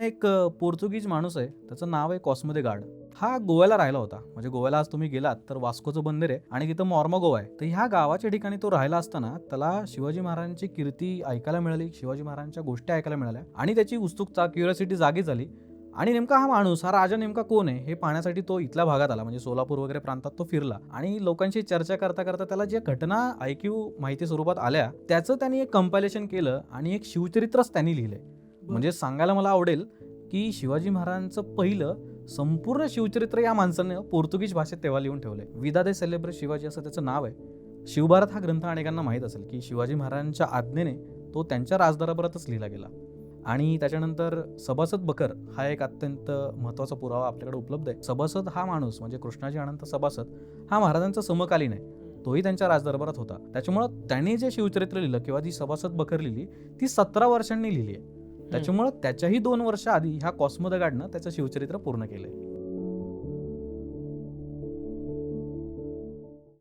एक पोर्तुगीज माणूस आहे. त्याचं नाव आहे कॉस्मोदे गार्ड. हा गोव्याला राहिला होता. म्हणजे गोव्याला आज तुम्ही गेलात तर वास्कोचं बंदर आहे आणि तिथं मॉर्मा गोवा आहे. तर ह्या गावाच्या ठिकाणी तो राहिला असताना त्याला शिवाजी महाराजांची कीर्ती ऐकायला मिळाली शिवाजी महाराजांच्या गोष्टी ऐकायला मिळाल्या आणि त्याची उत्सुकता क्युरियोसिटी जागी झाली. आणि नेमका हा माणूस हा राजा नेमका कोण आहे हे पाहण्यासाठी तो इथल्या भागात आला. म्हणजे सोलापूर वगैरे प्रांतात तो फिरला आणि लोकांशी चर्चा करता करता त्याला ज्या घटना ऐक्यू माहिती स्वरूपात आल्या त्याचं त्यांनी एक कंपायलेशन केलं आणि एक शिवचरित्रच त्यांनी लिहिलंय म्हणजे सांगायला मला आवडेल की शिवाजी महाराजांचं पहिलं संपूर्ण शिवचरित्र या माणसानं पोर्तुगीज भाषेत तेव्हा लिहून ठेवलं आहे विदा दे सेलिब्रेट शिवाजी असं त्याचं नाव आहे. शिवभारत हा ग्रंथ अनेकांना माहीत असेल की शिवाजी महाराजांच्या आज्ञेने तो त्यांच्या राजदरबारातच लिहिला गेला. आणि त्याच्यानंतर सभासद बकर हा एक अत्यंत महत्त्वाचा पुरावा आपल्याकडे उपलब्ध आहे. सभासद हा माणूस म्हणजे कृष्णाजी अनंत सभासद हा महाराजांचा समकालीन आहे. तोही त्यांच्या राजदरबारात होता. त्याच्यामुळं त्याने जे शिवचरित्र लिहिलं किंवा जी सभासद बकर लिहिली ती सतरा वर्षांनी लिहिली आहे. त्याच्यामुळं त्याच्याही दोन वर्ष आधी ह्या कॉस्मोदगाडनं द त्याचं शिवचरित्र पूर्ण केलंय.